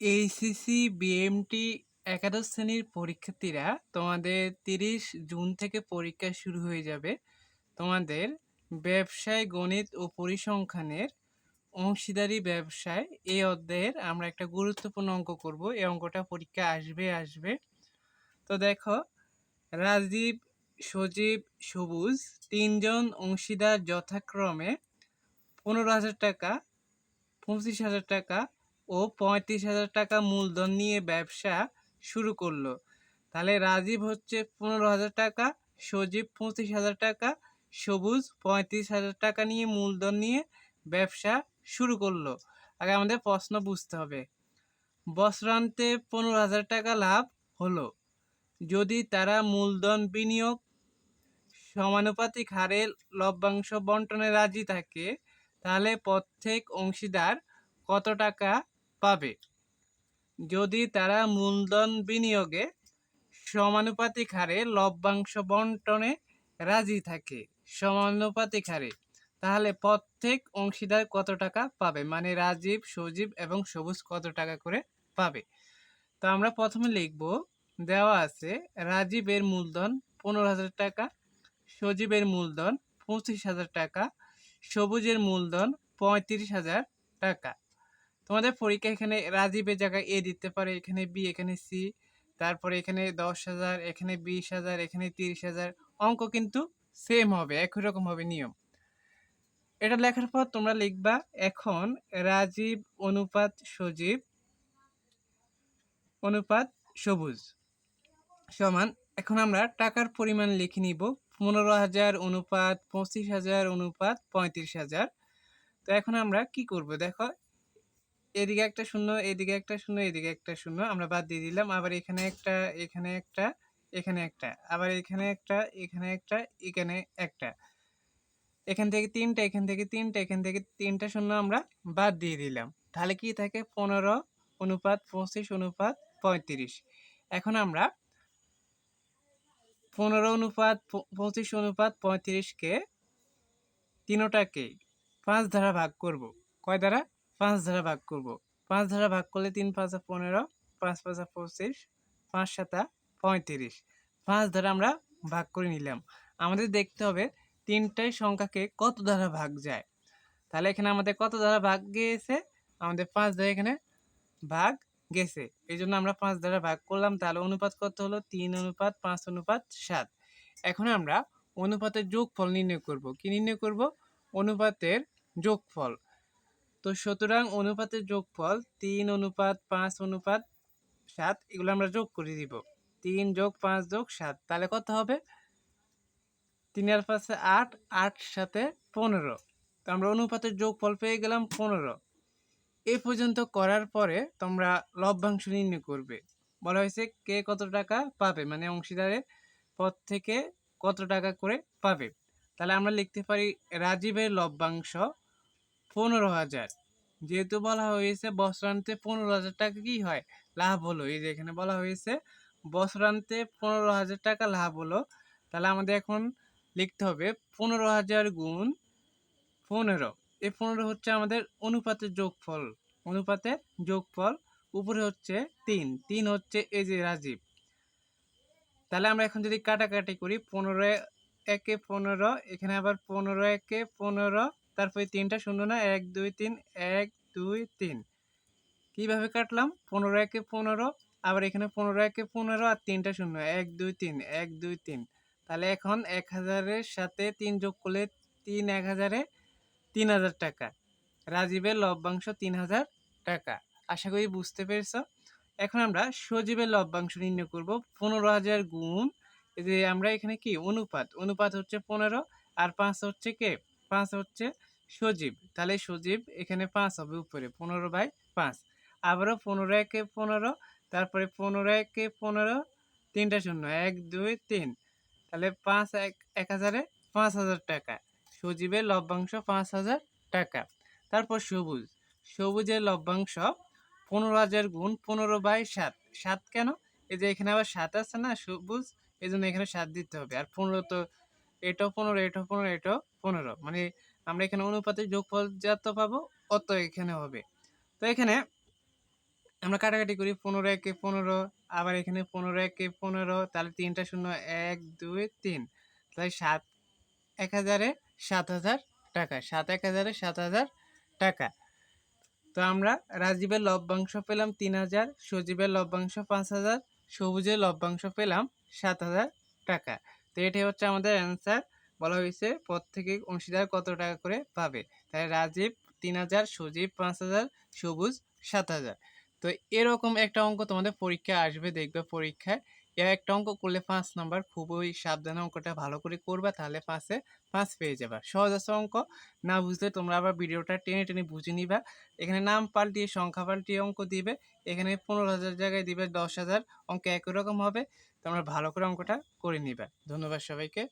HSC BMT একাদশ শ্রেণির পরীক্ষার্থীরা তোমাদের তিরিশ জুন থেকে পরীক্ষা শুরু হয়ে যাবে। তোমাদের ব্যবসায় গণিত ও পরিসংখ্যানের অংশীদারি ব্যবসায় এই অধ্যায়ের আমরা একটা গুরুত্বপূর্ণ অঙ্ক করব। এই অঙ্কটা পরীক্ষা আসবে আসবে। তো দেখো, রাজীব, সজীব, সবুজ তিনজন অংশীদার যথাক্রমে পনেরো হাজার টাকা, পঁচিশ হাজার টাকা ও পঁয়ত্রিশ হাজার টাকা মূলধন নিয়ে ব্যবসা শুরু করল। তাহলে রাজীব হচ্ছে পনেরো হাজার টাকা, সজীব পঁচিশ হাজার টাকা, সবুজ পঁয়ত্রিশ হাজার টাকা নিয়ে মূলধন নিয়ে ব্যবসা শুরু করল। আগে আমাদের প্রশ্ন বুঝতে হবে। বছরান্তে পনেরো হাজার টাকা লাভ হলো। যদি তারা মূলধন বিনিয়োগ সমানুপাতিক হারে লভ্যাংশ বন্টনে রাজি থাকে, তাহলে প্রত্যেক অংশীদার কত টাকা পাবে। যদি তারা মূলধন বিনিয়োগে সমানুপাতিক হারে লভ্যাংশ বন্টনে রাজি থাকে, সমানুপাতিক হারে, তাহলে প্রত্যেক অংশীদার কত টাকা পাবে? মানে রাজীব, সজীব এবং সবুজ কত টাকা করে পাবে? তো আমরা প্রথমে লিখব, দেওয়া আছে, রাজীবের মূলধন পনেরো হাজার টাকা, সজীবের মূলধন পঁচিশ হাজার টাকা, সবুজের মূলধন পঁয়ত্রিশ হাজার টাকা। তোমাদের পরীক্ষা এখানে রাজীবের জায়গায় এ দিতে পারে, এখানে বি এখানে সি তারপরে এখানে দশ হাজার, এখানে বিশ হাজার, এখানে তিরিশ হাজার, অঙ্ক কিন্তু সেম হবে, একই রকম হবে নিয়ম। এটা লেখার পর তোমরা লিখবা, এখন রাজীব, অনুপাত, সজীব, অনুপাত, সবুজ সমান, এখন আমরা টাকার পরিমাণ লিখে নিব, পনেরো হাজার অনুপাত, পঁচিশ হাজার অনুপাত, পঁয়ত্রিশ হাজার। তো এখন আমরা কি করব দেখো এদিকে একটা শূন্য, এদিকে একটা শূন্য, এদিকে একটা শূন্য, আমরা বাদ দিয়ে দিলাম। আবার এখানে একটা এখানে একটা এখানে একটা, আবার এখানে একটা এখানে একটা এখানে একটা। এখান থেকে তিনটা, এখান থেকে তিনটা, এখান থেকে তিনটা শূন্য আমরা বাদ দিয়ে দিলাম। তাহলে কি থাকে? পনেরো, অনুপাত পঁচিশ, অনুপাত পঁয়ত্রিশ। এখন আমরা পনেরো অনুপাত পঁচিশ অনুপাত পঁয়ত্রিশকে তিনোটাকে পাঁচ ধারা ভাগ করব। কয় দ্বারা? পাঁচ ধারা ভাগ করব। পাঁচ ধারা ভাগ করলে তিন পাঁচা পনেরো, পাঁচ পাঁচা পঁচিশ, পাঁচ সাতা পঁয়ত্রিশ। পাঁচ ধারা আমরা ভাগ করে নিলাম। আমাদের দেখতে হবে তিনটাই সংখ্যাকে কত দ্বারা ভাগ যায়। তাহলে এখানে আমাদের কত দ্বারা ভাগ গিয়েছে? আমাদের পাঁচ দ্বারা এখানে ভাগ গেছে। এই জন্য আমরা পাঁচ দ্বারা ভাগ করলাম। তাহলে অনুপাত কত হলো? তিন অনুপাত, পাঁচ অনুপাত, সাত। এখন আমরা অনুপাতের যোগফল নির্ণয় করব। কি নির্ণয় করব? অনুপাতের যোগফল। তো সুতরাং অনুপাতের যোগফল তিন অনুপাত পাঁচ অনুপাত সাত, এগুলো আমরা যোগ করে দিব। তিন যোগ পাঁচ যোগ সাত, তাহলে কত হবে? তিন আর পাঁচে আট আট সাথে পনেরো। তো আমরা অনুপাতের যোগফল পেয়ে গেলাম পনেরো। এ পর্যন্ত করার পরে তোমরা লভ্যাংশ নির্ণয় করবে। বলা হয়েছে কে কত টাকা পাবে মানে অংশীদারের পদ থেকে কত টাকা করে পাবে। তাহলে আমরা লিখতে পারি রাজীবের লভ্যাংশ পনেরো হাজার। যেহেতু বলা হয়েছে বছরান্তে পনেরো হাজার টাকা কি হয়? লাভ হলো। এই যে এখানে বলা হয়েছে বছরান্তে পনেরো হাজার টাকা লাভ হলো। তাহলে আমাদের এখন লিখতে হবে পনেরো হাজার গুণ পনেরো। এই পনেরো হচ্ছে আমাদের অনুপাতের যোগফল। অনুপাতের যোগফল উপরে হচ্ছে তিন। তিন হচ্ছে এই যে রাজীব। তাহলে আমরা এখন যদি কাটাকাটি করি, পনেরো একে পনেরো, এখানে আবার পনেরো একে পনেরো তারপরে তিনটা শূন্য না, এক, দুই, তিন, এক, দুই, তিন। কীভাবে কাটলাম? পনেরো একে পনেরো, আবার এখানে পনেরো একে পনেরো আর তিনটা শূন্য, এক, দুই, তিন, এক, দুই, তিন। তাহলে এখন এক হাজারের সাথে তিন যোগ করলে তিন এক হাজারে তিন হাজার টাকা। রাজীবের লভ্যাংশ তিন হাজার টাকা। আশা করি বুঝতে পেরেছ? এখন আমরা সজীবের লভ্যাংশ নির্ণয় করব, পনেরো হাজার গুণ। যে আমরা এখানে কি? অনুপাত। অনুপাত হচ্ছে পনেরো আর পাঁচ হচ্ছে কে? পাঁচ হচ্ছে সজীব। তাহলে সজীব এখানে পাঁচ হবে উপরে, পনেরো বাই পাঁচ। আবারও পনেরো একে পনেরো, তারপরে পনেরো একে পনেরো, তিনটা শূন্য, এক, দুই, তিন। তাহলে পাঁচ এক এক হাজারে পাঁচ হাজার টাকা। সজীবের লভ্যাংশ পাঁচ হাজার টাকা। তারপর সবুজ। সবুজের লভ্যাংশ পনেরো হাজার গুণ পনেরো বাই সাত। সাত কেন? এই যে এখানে আবার সাত আছে না, সবুজ এই জন্য এখানে সাত দিতে হবে। আর পনেরো তো এটাও পনেরো এটাও পনেরো এটাও পনেরো। মানে আমরা এখানে অনুপাতে যোগফল যত পাবো, অত এখানে হবে। তো এখানে আমরা কাটাকাটি করি পনেরো একে পনেরো, আবার এখানে পনেরো একে পনেরো, তাহলে তিনটা শূন্য এক, দুই, তিন। তাহলে সাত, এক হাজারে সাত হাজার টাকা, সাত এক হাজারে সাত হাজার টাকা। তো আমরা রাজীবের লভ্যাংশ পেলাম তিন হাজার, সজীবের লভ্যাংশ পাঁচ হাজার, সবুজের লভ্যাংশ পেলাম সাত হাজার টাকা। তো এটাই হচ্ছে আমাদের অ্যান্সার বলা হয়েছে প্রত্যেকে অংশীদার কত টাকা করে পাবে? তাই রাজীব তিন হাজার, সজীব পাঁচ হাজার, সবুজ সাত হাজার। তো এরকম একটা অঙ্ক তোমাদের পরীক্ষা আসবে, দেখবে পরীক্ষায়। এর একটা অঙ্ক করলে পাঁচ নাম্বার খুবই সাবধানে অঙ্কটা ভালো করে করবা, তাহলে পাঁচে পাঁচ পেয়ে যাবে। সহজ আছে অঙ্ক। না বুঝলে তোমরা আবার ভিডিওটা টেনে টেনে বুঝে নিবা। এখানে নাম পাল্টিয়ে, সংখ্যা পাল্টিয়ে অঙ্ক দিবে। এখানে পনেরো হাজার জায়গায় দিবে দশ হাজার। অঙ্ক একই রকম হবে। তোমরা ভালো করে অঙ্কটা করে নিবা। ধন্যবাদ সবাইকে।